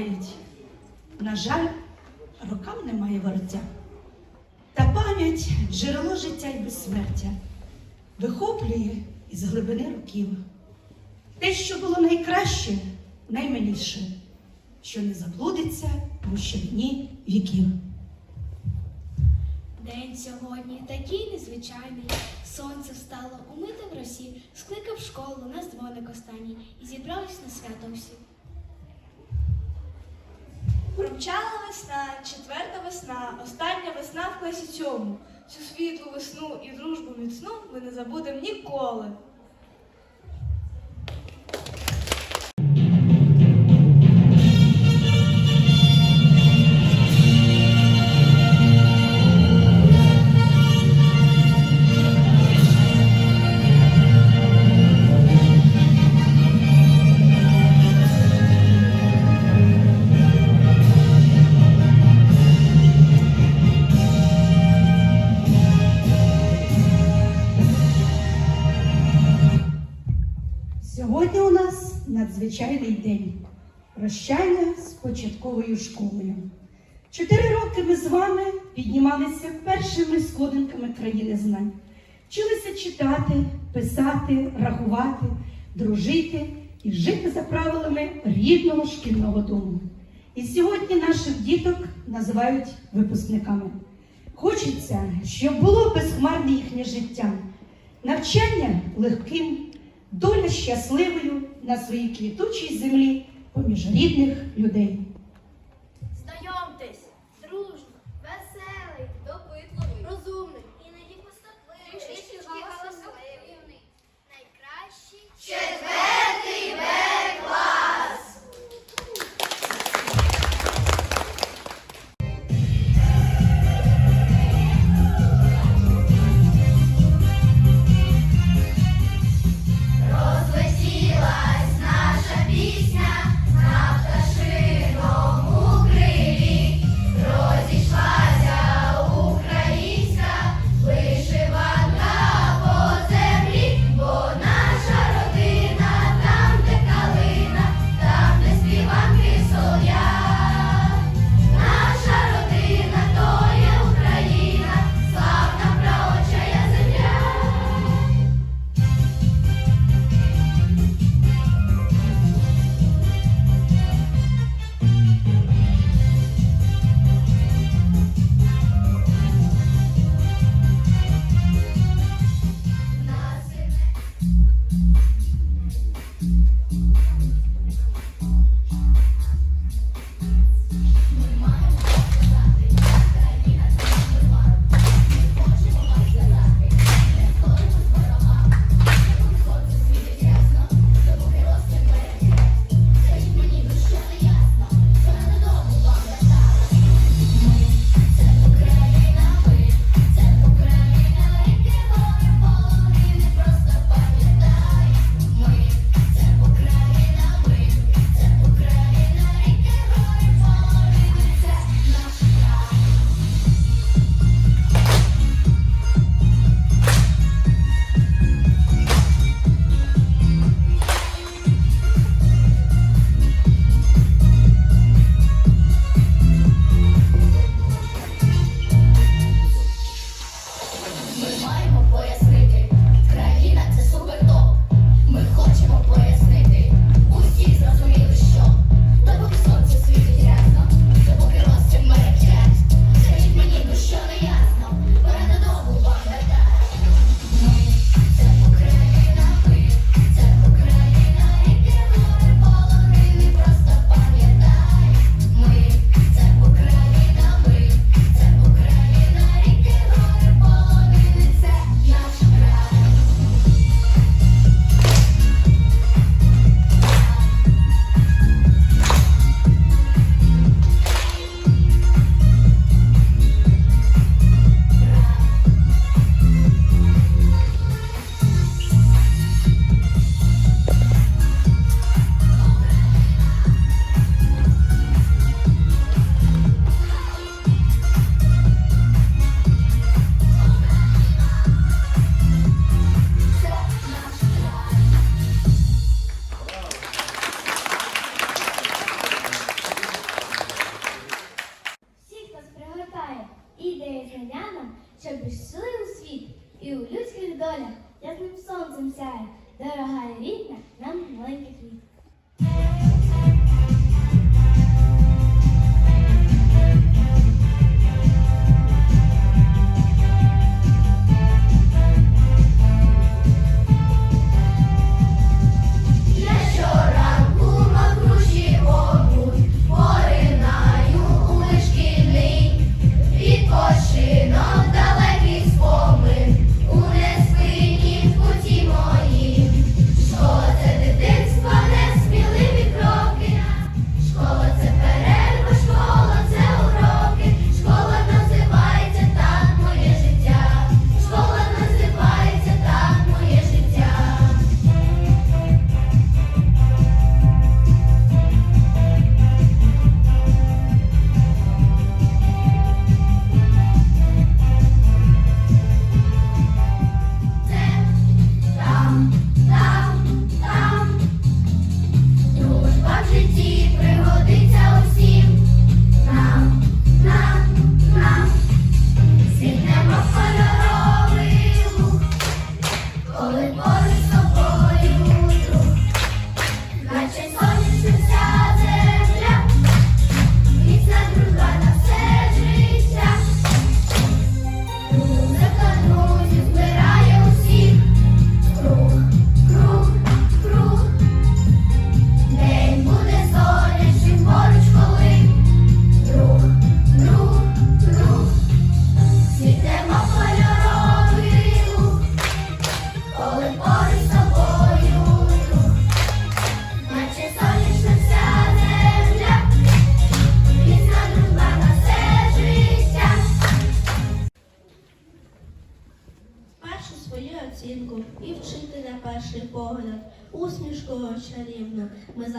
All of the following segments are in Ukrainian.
і. На жаль, рокам немає вороття. Та пам'ять джерело життя і безсмертя вихоплює із глибини років. Те, що було найкраще, наймиліше, що не заблудиться у щодні віків. День сьогодні такий незвичайний. Сонце встало, умите в росі, скликав школу, нас дзвоник останній, і зібрались на свято всі. Промчала весна, четверта весна, остання весна в класі цьому. Цю світлу весну і дружбу міцну ми не забудемо ніколи. Сьогодні у нас надзвичайний день прощання з початковою школою. Чотири роки ми з вами піднімалися першими сходинками країни знань. Вчилися читати, писати, рахувати, дружити і жити за правилами рідного шкільного дому. І сьогодні наших діток називають випускниками. Хочеться, щоб було безхмарне їхнє життя, навчання легким, доля щасливою на своїй квітучій землі поміж рідних людей.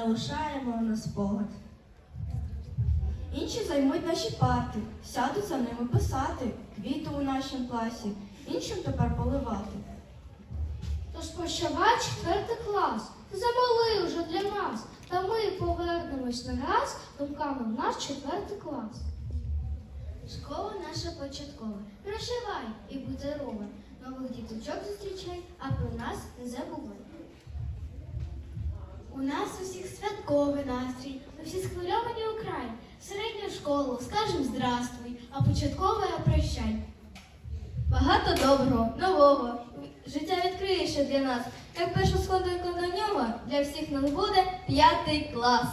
залишаємо на спогад. Інші займуть наші парти, сядуть за ними писати, квіти у нашому класі, іншим тепер поливати. Тож пощавай четвертий клас, замалий уже для нас, та ми повернемось не раз думками в наш четвертий клас. Школа наша початкова, проживай і будь здорова, нових діточок зустрічай, а про нас не забувай. У нас усіх святковий настрій, ми всі схвильовані украй. В середню школу скажем здравствуй, а початкове прощай. Багато доброго, нового. Життя відкриє ще для нас. Як першосходинку до нього для всіх нас буде п'ятий клас.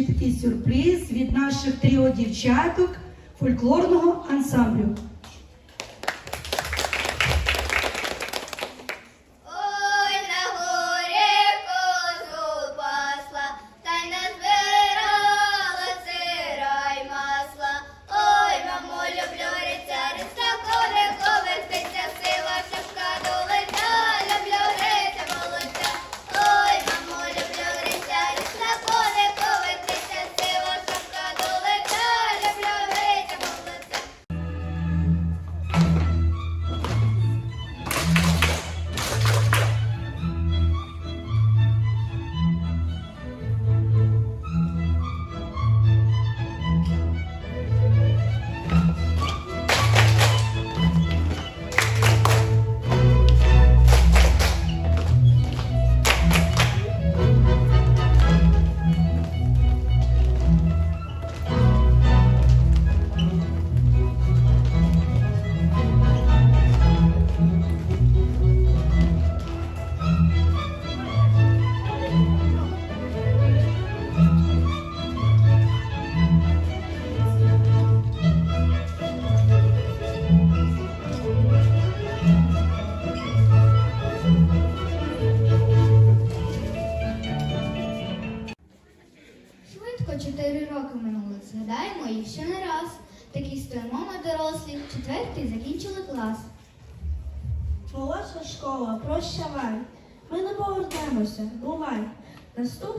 чіткий сюрприз від наших тріо дівчаток фольклорного ансамблю.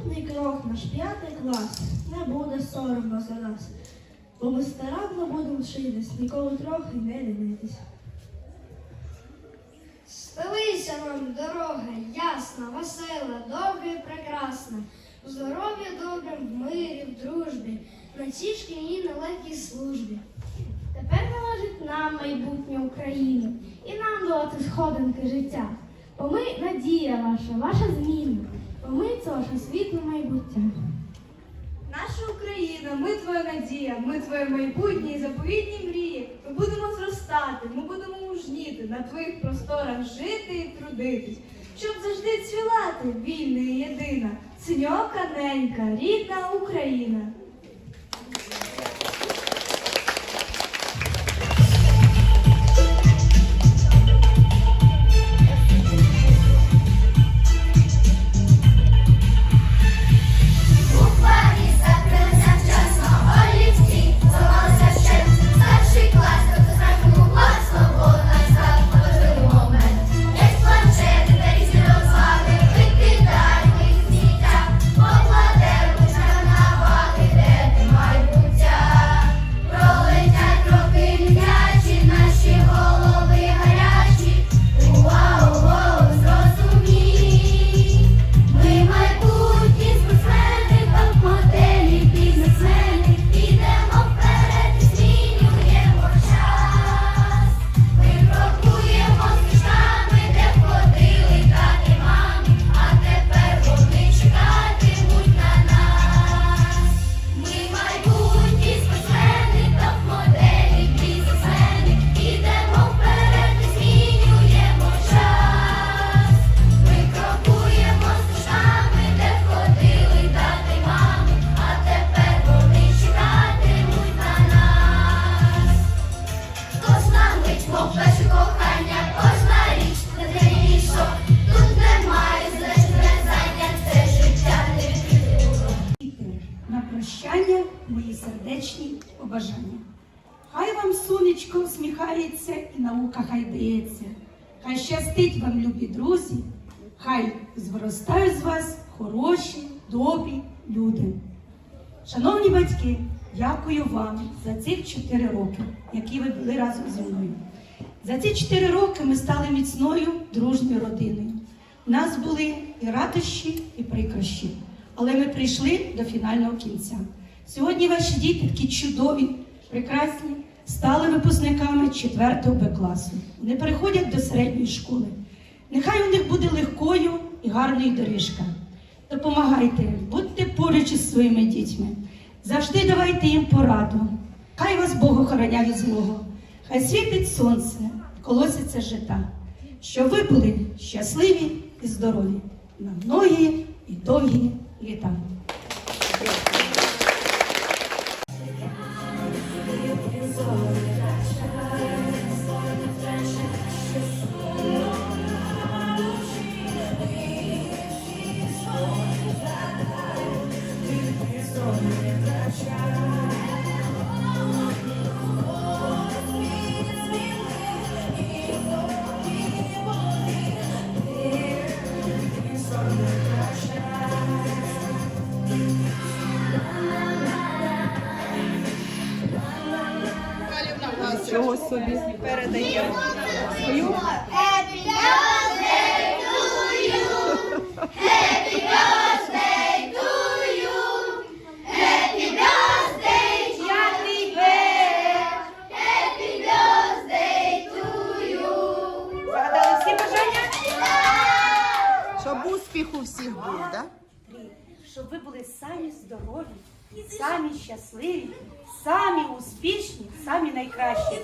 Наступний крок, наш п'ятий клас. Не буде соромно за нас. Бо ми старанно будемо вчитись, ніколи трохи не лінитись. Стелися нам дорога, ясна, весела, довга і прекрасна. У здоров'я добрим, в мирі, в дружбі, на цій шкільній нелегкій службі. Тепер належить нам майбутнє України і нам долати сходинки життя. Бо ми надія ваша, ваша зміна, ми ваше світле майбуття. Наша Україна, ми твоя надія, ми твоє майбутнє і заповітні мрії. Ми будемо зростати, ми будемо мужніти, на твоїх просторах жити і трудитись, щоб завжди цвілати вільна і єдина, синьока ненька, рідна Україна. Зростають з вас хороші, добрі люди. Шановні батьки, дякую вам за цих чотири роки, які ви були разом зі мною. За ці чотири роки ми стали міцною дружньою родиною. У нас були і радощі, і прикрощі, але ми прийшли до фінального кінця. Сьогодні ваші діти такі чудові, прекрасні, стали випускниками 4 Б класу. Вони переходять до середньої школи. Нехай у них буде легкою і гарної доріжка. Допомагайте, будьте поруч із своїми дітьми. Завжди давайте їм пораду. Хай вас Бог охороняє злого. Хай світить сонце, колоситься жита. Щоб ви були щасливі і здорові на многі і довгі літа. Собі передаємо. Happy birthday to you. Happy birthday to you. Happy birthday, Happy birthday. Happy birthday to you. Загадали всі бажання? Щоб успіх у всіх був, так? Щоб ви були самі здорові, самі щасливі, самі успішні, самі найкращі.